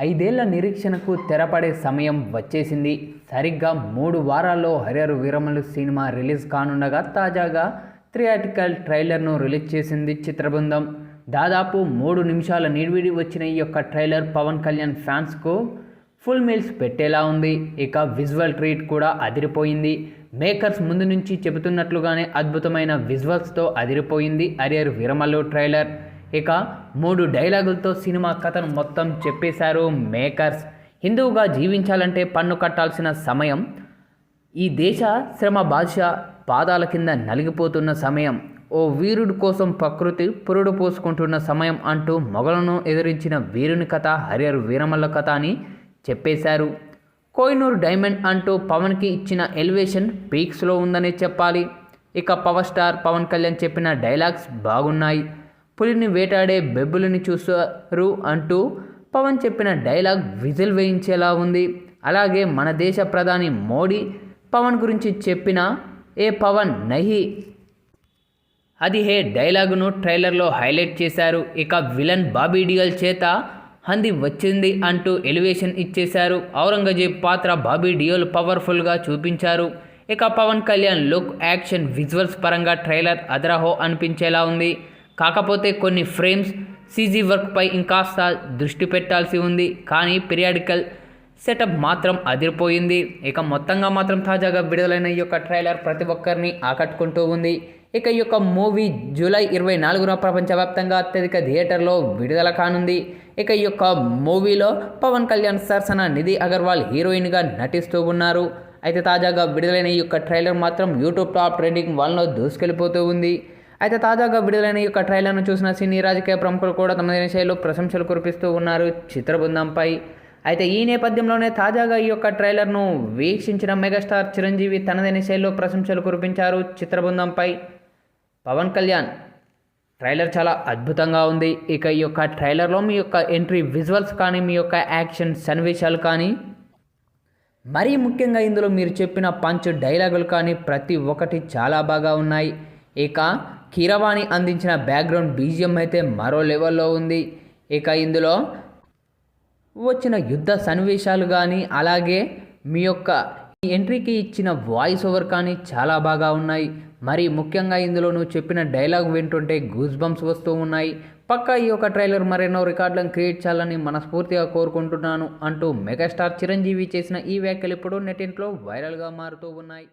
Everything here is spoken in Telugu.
ఐదేళ్ళ నిరీక్షణకు తెరపడే సమయం వచ్చేసింది. సరిగ్గా మూడు వారాల్లో హరిహర వీరమలు సినిమా రిలీజ్ కానుండగా తాజాగా థియేటికల్ ట్రైలర్ను రిలీజ్ చేసింది చిత్రబృందం. దాదాపు మూడు నిమిషాల నిడివిడి వచ్చిన ఈ యొక్క ట్రైలర్ పవన్ కళ్యాణ్ ఫ్యాన్స్కు ఫుల్ మీల్స్ పెట్టేలా ఉంది. ఇక విజువల్ ట్రీట్ కూడా అదిరిపోయింది. మేకర్స్ ముందు నుంచి చెబుతున్నట్లుగానే అద్భుతమైన విజువల్స్తో అదిరిపోయింది హరిహర్ వీరమల్లు ట్రైలర్. ఇక మూడు డైలాగులతో సినిమా కథను మొత్తం చెప్పేశారు మేకర్స్. హిందువుగా జీవించాలంటే పన్ను కట్టాల్సిన సమయం ఈ దేశ శ్రమ భాష పాదాల కింద నలిగిపోతున్న సమయం ఓ వీరుడు కోసం ప్రకృతి పురుడు పోసుకుంటున్న సమయం అంటూ మొగలను ఎదిరించిన వీరుని కథ హరిహర్ వీరమల్ల కథ అని చెప్పేశారు. కోయినూరు డైమండ్ అంటూ పవన్కి ఇచ్చిన ఎలివేషన్ పీక్స్లో ఉందనే చెప్పాలి. ఇక పవర్ స్టార్ పవన్ కళ్యాణ్ చెప్పిన డైలాగ్స్ బాగున్నాయి. పులిని వేటాడే బెబ్బులని చూస్తారు అంటూ పవన్ చెప్పిన డైలాగ్ విజిల్ వేయించేలా ఉంది. అలాగే మన దేశ ప్రధాని మోడీ పవన్ గురించి చెప్పిన ఏ పవన్ నహి. అది హే డైలాగును ట్రైలర్లో హైలైట్ చేశారు. ఇక విలన్ బాబీ డియల్ చేత హంది వచ్చింది అంటూ ఎలివేషన్ ఇచ్చేశారు. ఔరంగజేబ్ పాత్ర బాబీ డియోల్ పవర్ఫుల్గా చూపించారు. ఇక Pawan Kalyan look action visuals పరంగా ట్రైలర్ అదరహో అనిపించేలా ఉంది. కాకపోతే కొన్ని ఫ్రేమ్స్ సీజీ వర్క్పై ఇంకాస్త దృష్టి పెట్టాల్సి ఉంది. కానీ పీరియాడికల్ సెటప్ మాత్రం అదిరిపోయింది. ఇక మొత్తంగా మాత్రం తాజాగా విడుదలైన ఈ యొక్క ట్రైలర్ ప్రతి ఒక్కరిని ఆకట్టుకుంటూ ఉంది. ఇక ఈ యొక్క మూవీ జూలై ఇరవై నాలుగున ప్రపంచవ్యాప్తంగా అత్యధిక థియేటర్లో విడుదల కానుంది. ఇక ఈ యొక్క మూవీలో పవన్ కళ్యాణ్ సరసన నిధి అగర్వాల్ హీరోయిన్గా నటిస్తూ ఉన్నారు. అయితే తాజాగా విడుదలైన ఈ యొక్క ట్రైలర్ మాత్రం యూట్యూబ్ టాప్ ట్రెండింగ్ వన్లో దూసుకెళ్ళిపోతూ ఉంది. అయితే తాజాగా విడుదలైన ఈ యొక్క ట్రైలర్ను చూసిన సినీ రాజకీయ ప్రముఖులు కూడా తమదైన శైలిలో ప్రశంసలు కురిపిస్తూ ఉన్నారు చిత్రబృందంపై. అయితే ఈ నేపథ్యంలోనే తాజాగా ఈ యొక్క ట్రైలర్ను వీక్షించిన మెగాస్టార్ చిరంజీవి తనదైన శైలిలో ప్రశంసలు కురిపించారు చిత్రబృందంపై. పవన్ కళ్యాణ్ ట్రైలర్ చాలా అద్భుతంగా ఉంది. ఇక ఈ యొక్క ట్రైలర్లో మీ యొక్క ఎంట్రీ విజువల్స్ కానీ మీ యొక్క యాక్షన్ సన్నివేశాలు కానీ మరీ ముఖ్యంగా ఇందులో మీరు చెప్పిన పంచ్ డైలాగులు కానీ ప్రతి ఒక్కటి చాలా బాగా ఉన్నాయి. ఇక కీరవాణి అందించిన బ్యాక్గ్రౌండ్ బీజిఎం అయితే మరో లెవెల్లో ఉంది. ఇక ఇందులో వచ్చిన యుద్ధ సన్నివేశాలు కానీ అలాగే మీ యొక్క ఎంట్రీకి ఇచ్చిన వాయిస్ ఓవర్ కానీ చాలా బాగా ఉన్నాయి. మరి ముఖ్యంగా ఇందులో నువ్వు చెప్పిన డైలాగ్ వింటుంటే గూస్ బంప్స్ వస్తూ ఉన్నాయి. పక్క ఈ యొక్క ట్రైలర్ మరెన్నో రికార్డులను క్రియేట్ చేయాలని మనస్ఫూర్తిగా కోరుకుంటున్నాను అంటూ మెగాస్టార్ చిరంజీవి చేసిన ఈ వ్యాఖ్యలు ఇప్పుడు నెటింట్లో వైరల్గా మారుతూ ఉన్నాయి.